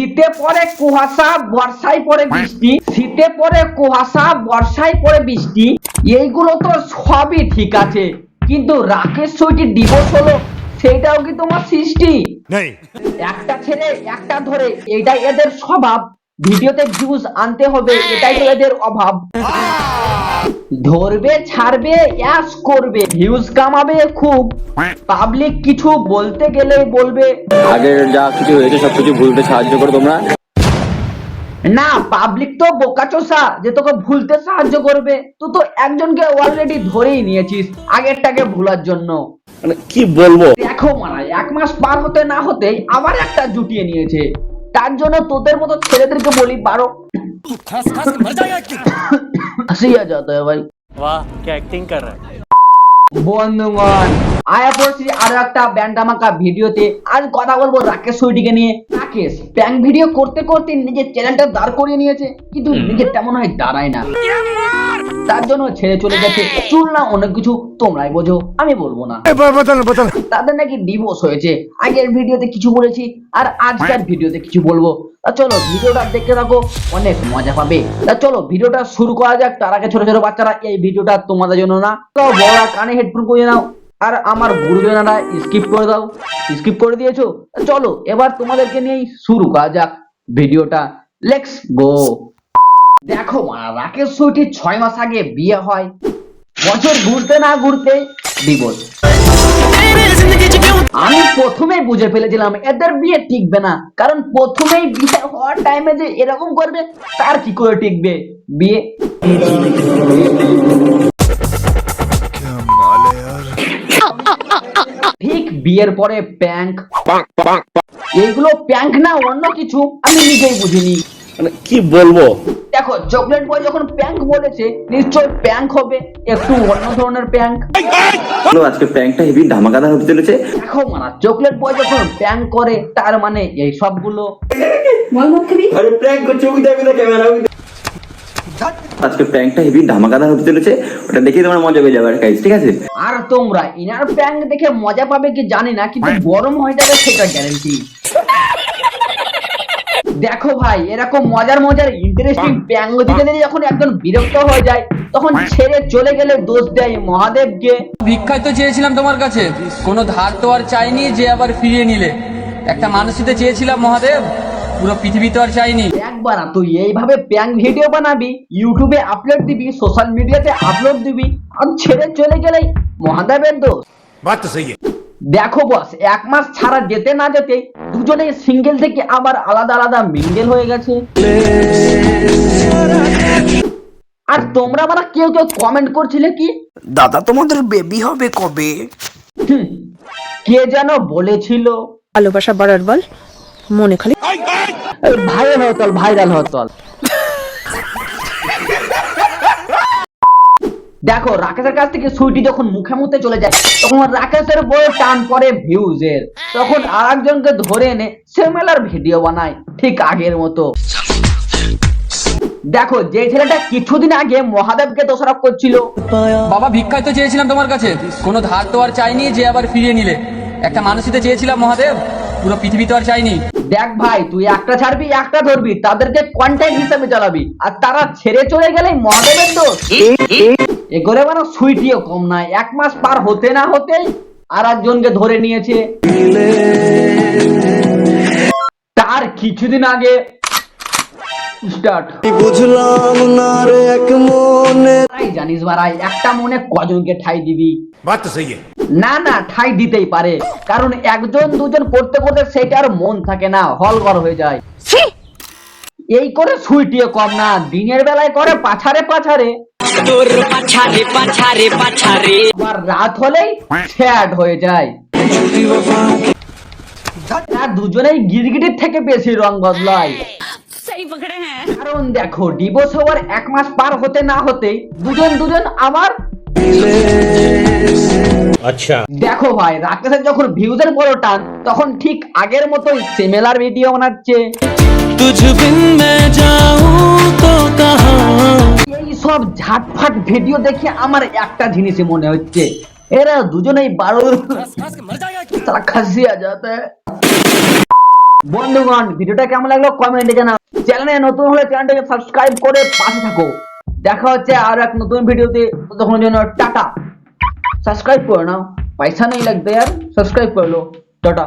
শীতে পরে কুয়াশা বর্ষায় পরে বৃষ্টি। শীতে পরে কুয়াশা বর্ষায় পরে বৃষ্টি। এইগুলো তো সবই ঠিক আছে। কিন্তু রাকেশ সুইটি দিবস হলো সেটাও কি তোমার সৃষ্টি? একটা ছেলে একটা ধরে এটাই এদের স্বভাব। ভিডিওতে ভিউজ আনতে হবে এটাই তো এদের অভাব। ধরবে ছাড়বে অ্যাশ করবে ভিউজ কামাবে খুব। পাবলিক কিছু বলতে গেলে বলবে। আগের যা কিছু হয়েছে সবকিছু ভুলতে সাহায্য করো তোমরা। না পাবলিক তো বোকাচোসা যে তোকে ভুলতে সাহায্য করবে। তুই তো একজনকে অলরেডি ধরেই নিয়েছিস আগেরটাকে ভুলার জন্য। মানে কি বলব? দেখো মারা এক মাস পার হতে না হতেই আবার একটা জুটিয়ে নিয়েছে। তার জন্য তোদের মতো ছেলেদেরকে বলি পারো। হাসিয়া যাতে ভাই वाह क्या एक्टिंग कर रहा है বন্ধুগণ আয়া পড়ছি আরো একটা ব্যান্ডামাকা ভিডিওতে আজ কথা বলবো রাকেশ সুইটিকে নিয়ে রাকেশ প্যাং ভিডিও করতে করতে নিজের চ্যানেলটা দাঁড় করিয়ে নিয়েছে কিন্তু নিজের তেমন হয় দাঁড়ায় না তার জন্য ছেড়ে চলে গেছে চুল না অনেক কিছু তোমরাই বোঝো আমি বলবো না बदल बदल তাদের নাকি ডিভোর্স হয়েছে আগের ভিডিওতে কিছু বলেছি আর আজকের ভিডিওতে কিছু বলবো তা চলো ভিডিওটা দেখতে থাকো, অনেক মজা পাবে। তা চলো ভিডিওটা শুরু করা যাক, তার আগে ছোট ছোট বাচ্চারা, এই ভিডিওটা তোমাদের জন্য না। তো বড়রা কানে হেডফোন করে নাও, আর আমার গুরুজনেরা স্কিপ করে দাও। স্কিপ করে দিয়েছ? চলো, এবার তোমাদেরকে নিয়েই শুরু করা যাক ভিডিওটা। লেটস গো দেখো রাকেশ সুইটির ছয় মাস আগে বিয়ে হয়। বছর ঘুরতে না ঘুরতে ডিভোর্স আমি প্রথমেই বুঝে ফেলেছিলাম এদের বিয়ে টিকবে না। কারণ প্রথমেই বিয়ে হওয়ার টাইমে যে এরকম করবে তার কি করে টিকবে? বিয়ে ঠিক বিয়ের পরে প্যাঙ্ক এইগুলো প্যাঙ্ক না অন্য কিছু আমি নিজেই বুঝিনি। মানে কি বলব? দেখো চকলেট বয় যখন প্যাঙ্ক বলেছে নিশ্চয় প্যাঙ্ক হবে একটু অন্য ধরনের প্যাঙ্ক হলো আজকে প্র্যাঙ্কটা হেভি ধামাকাদা হতে চলেছে। দেখো মানা চকলেট বয় যখন করে তার মানে এই সবগুলো আরে প্র্যাঙ্ক করছে ওই দেখো ক্যামেরা আজকে প্র্যাঙ্কটা হেভি ধামাকাদা হতে চলেছে। ওটা দেখে তোমরা মজা পেয়ে যাবে গাইস ঠিক আছে? আর তোমরা ইনার প্যাঙ্ক দেখে মজা পাবে কি জানি না কিন্তু গরম হয়ে যাবে সেটা গ্যারান্টি দেখো ভাই এরকম মজার মজার ইন্টারেস্টিং প্যাঙ্গ দিতে দিতে যখন একজন বিরক্ত হয়ে যায় তখন ছেড়ে চলে গেলে দোষ দেয় মহাদেবকে। ভিক্ষায় তো চেয়েছিলাম তোমার কাছে। কোনো ধার তো আর চাইনি যে আবার ফিরিয়ে নিলে। একটা মানুষিতে চেয়েছিলাম মহাদেব পুরো পৃথিবী তো আর চাইনি। একবার তুই এইভাবে প্যাং ভিডিও বানাবি ইউটিউবে আপলোড দিবি সোশ্যাল মিডিয়াতে আপলোড দিবি আর ছেড়ে চলে গেলেই মহাদেবের দোষ। বাত দেখো বস এক মাস ছাড়া যেতে না যেতে দুজনে সিঙ্গেল থেকে আবার আলাদা আলাদা মিঙ্গেল হয়ে গেছে। আর তোমরা মানে কেউ কেউ কমেন্ট করছিলে কি? দাদা তোমাদের বেবি হবে কবে? কে যেন বলেছিল? ভালোবাসা বাড়ার বল মনে খালি ভাইরাল হতল ভাইরাল হতল দেখো রাকেশের কাছ থেকে সুইটি যখন মুখে মুখে চলে যায় তখন রাকেশের বড় টান পড়ে ভিউজের তখন আর একজনকে ধরে এনে সেমেলার ভিডিও বানায় ঠিক আগের মতো। দেখো যে ছেলেটা কিছুদিন আগে মহাদেবকে দোষারোপ করছিল। বাবা ভিক্ষাই তো চেয়েছিলাম তোমার কাছে। কোনো ধার তো আর চাইনি যে আবার ফিরিয়ে নিলে। একটা মানুষিতে চেয়েছিলাম মহাদেব। পুরো পৃথিবী তো আর চাইনি। দেখ ভাই তুই একটা ছাড়বি একটা ধরবি তাদেরকে কন্টেন্ট হিসেবে চালাবি। আর তারা ছেড়ে চলে গেলে মহাদেবের দোষ। এ করে মানে সুইটিও কম নাই এক মাস পার হতে না হতেই আর একজনকে ধরে নিয়েছে। তার কিছুদিন আগে কারণ একজন দুজন করতে করতে সেটার মন থাকে না হলঘর হয়ে যায়। এই করে সুইটিও কম না দিনের বেলায় করে পাছারে পাছারে। রাত হলেই ছ্যাট হয়ে যায়। দুজনেই গিরগিটির থেকে বেশি রং বদলায়। সেই পকড়ে হ্যাঁ কারণ দেখো ডিভোর্স হওয়ার এক মাস পার হতে না দুজন দুজন আমার আচ্ছা দেখো ভাই রাকেশের যখন ভিউজের বড় টান তখন ঠিক আগের মতোই সিমিলার ভিডিও বানাচ্ছে এই সব ঝাটফাট ভিডিও দেখে আমার একটা জিনিসই মনে হচ্ছে এরা দুজনেই বারো খাসিয়া যাতে বন্ধুগণ, ভিডিওটা কেমন লাগল? কমেন্টে জানাও। চ্যানেলে নতুন হলে চ্যানেলটাকে সাবস্ক্রাইব করে পাশে থাকো। দেখা হচ্ছে আর এক নতুন ভিডিওতে। তখন জন্য টাটা। সাবস্ক্রাইব করে নাও। পয়সা নেই লাগবে আর সাবস্ক্রাইব করল টাটা।